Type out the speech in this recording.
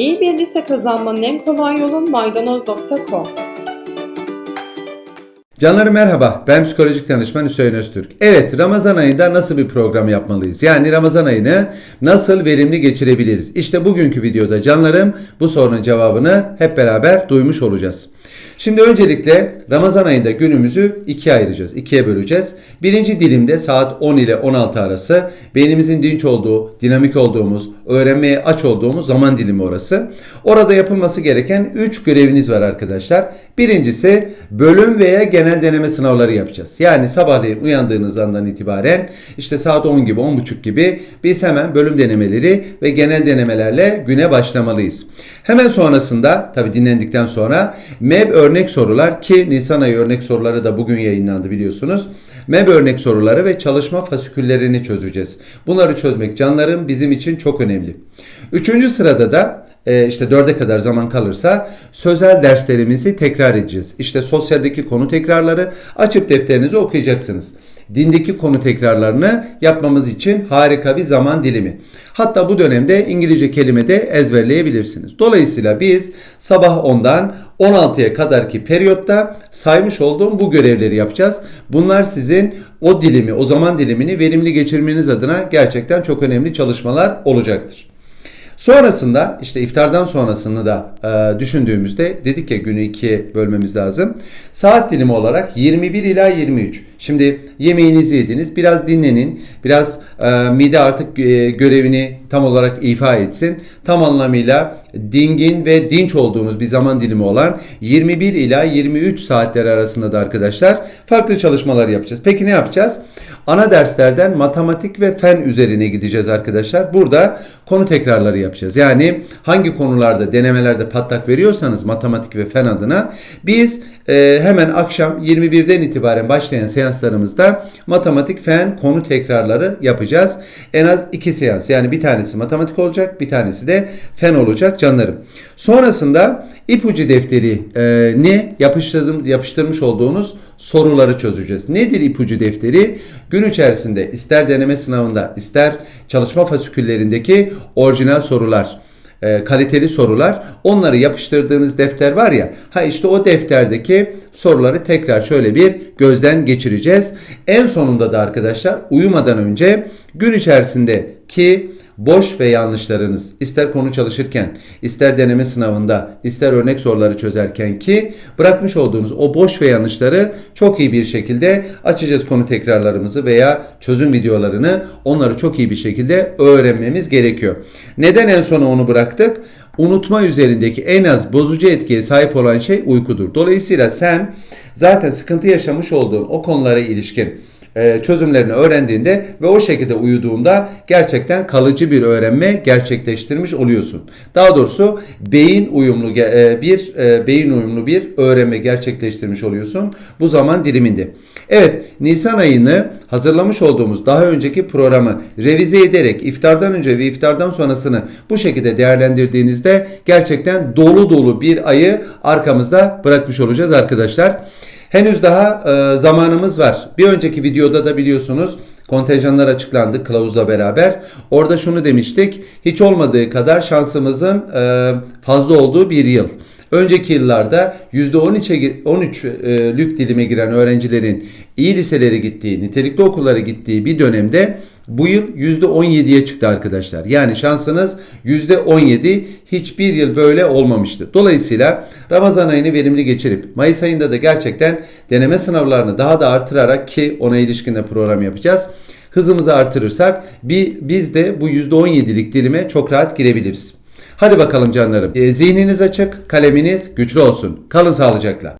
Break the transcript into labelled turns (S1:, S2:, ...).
S1: İyi bir lise kazanmanın en kolay yolu maydanoz.com.
S2: Canlarım merhaba, ben psikolojik danışman Hüseyin Öztürk. Evet, Ramazan ayında nasıl bir program yapmalıyız? Yani Ramazan ayını nasıl verimli geçirebiliriz? İşte bugünkü videoda canlarım bu sorunun cevabını hep beraber duymuş olacağız. Şimdi öncelikle Ramazan ayında günümüzü ikiye ayıracağız, ikiye böleceğiz. Birinci dilimde saat 10 ile 16 arası beynimizin dinç olduğu, dinamik olduğumuz, öğrenmeye aç olduğumuz zaman dilimi orası. Orada yapılması gereken 3 göreviniz var arkadaşlar. Birincisi bölüm veya genel deneme sınavları yapacağız. Yani sabahleyin uyandığınız andan itibaren işte saat 10 gibi 10.30 gibi biz hemen bölüm denemeleri ve genel denemelerle güne başlamalıyız. Hemen sonrasında tabi dinlendikten sonra MEB örnek sorular ki Nisan ayı örnek soruları da bugün yayınlandı biliyorsunuz. MEB örnek soruları ve çalışma fasiküllerini çözeceğiz. Bunları çözmek canlarım bizim için çok önemli. Üçüncü sırada da e, işte dörde kadar zaman kalırsa sözel derslerimizi tekrar edeceğiz. İşte sosyaldeki konu tekrarları açıp defterinizi okuyacaksınız. Dindeki konu tekrarlarını yapmamız için harika bir zaman dilimi. Hatta bu dönemde İngilizce kelime de ezberleyebilirsiniz. Dolayısıyla biz sabah 10'dan 16'ya kadarki periyotta saymış olduğum bu görevleri yapacağız. Bunlar sizin o dilimi, o zaman dilimini verimli geçirmeniz adına gerçekten çok önemli çalışmalar olacaktır. Sonrasında işte iftardan sonrasını da e, düşündüğümüzde dedik ya günü ikiye bölmemiz lazım. Saat dilimi olarak 21 ila 23. Şimdi yemeğinizi yediniz, biraz dinlenin, biraz e, mide artık e, görevini tam olarak ifa etsin. Tam anlamıyla dingin ve dinç olduğunuz bir zaman dilimi olan 21 ila 23 saatler arasında da arkadaşlar farklı çalışmalar yapacağız. Peki ne yapacağız? Ana derslerden matematik ve fen üzerine gideceğiz arkadaşlar. Burada konu tekrarları yapacağız. Yani hangi konularda denemelerde patlak veriyorsanız matematik ve fen adına biz e, hemen akşam 21'den itibaren başlayan seanslarımızda matematik fen konu tekrarları yapacağız. En az iki seans yani bir tanesi matematik olacak bir tanesi de fen olacak canlarım. Sonrasında ipucu defteri e, ne yapıştırdım, yapıştırmış olduğunuz soruları çözeceğiz. Nedir ipucu defteri? Gün içerisinde ister deneme sınavında ister çalışma fasiküllerindeki orijinal sorular e, kaliteli sorular. Onları yapıştırdığınız defter var ya. Ha işte o defterdeki soruları tekrar şöyle bir gözden geçireceğiz. En sonunda da arkadaşlar uyumadan önce gün içerisindeki boş ve yanlışlarınız ister konu çalışırken, ister deneme sınavında, ister örnek soruları çözerken ki bırakmış olduğunuz o boş ve yanlışları çok iyi bir şekilde açacağız konu tekrarlarımızı veya çözüm videolarını onları çok iyi bir şekilde öğrenmemiz gerekiyor. Neden en sona onu bıraktık? Unutma üzerindeki en az bozucu etkiye sahip olan şey uykudur. Dolayısıyla sen zaten sıkıntı yaşamış olduğun o konulara ilişkin e, çözümlerini öğrendiğinde ve o şekilde uyuduğunda gerçekten kalıcı bir öğrenme gerçekleştirmiş oluyorsun. Daha doğrusu beyin uyumlu e, bir e, beyin uyumlu bir öğrenme gerçekleştirmiş oluyorsun bu zaman diliminde. Evet, Nisan ayını hazırlamış olduğumuz daha önceki programı revize ederek iftardan önce ve iftardan sonrasını bu şekilde değerlendirdiğinizde gerçekten dolu dolu bir ayı arkamızda bırakmış olacağız arkadaşlar. Henüz daha e, zamanımız var. Bir önceki videoda da biliyorsunuz kontenjanlar açıklandı kılavuzla beraber. Orada şunu demiştik. Hiç olmadığı kadar şansımızın e, fazla olduğu bir yıl. Önceki yıllarda %13'e 13'lük dilime giren öğrencilerin iyi liselere gittiği, nitelikli okullara gittiği bir dönemde bu yıl %17'ye çıktı arkadaşlar. Yani şansınız %17 hiçbir yıl böyle olmamıştı. Dolayısıyla Ramazan ayını verimli geçirip Mayıs ayında da gerçekten deneme sınavlarını daha da artırarak ki ona ilişkin de program yapacağız. Hızımızı artırırsak bir, biz de bu %17'lik dilime çok rahat girebiliriz. Hadi bakalım canlarım. E, zihniniz açık, kaleminiz güçlü olsun. Kalın sağlıcakla.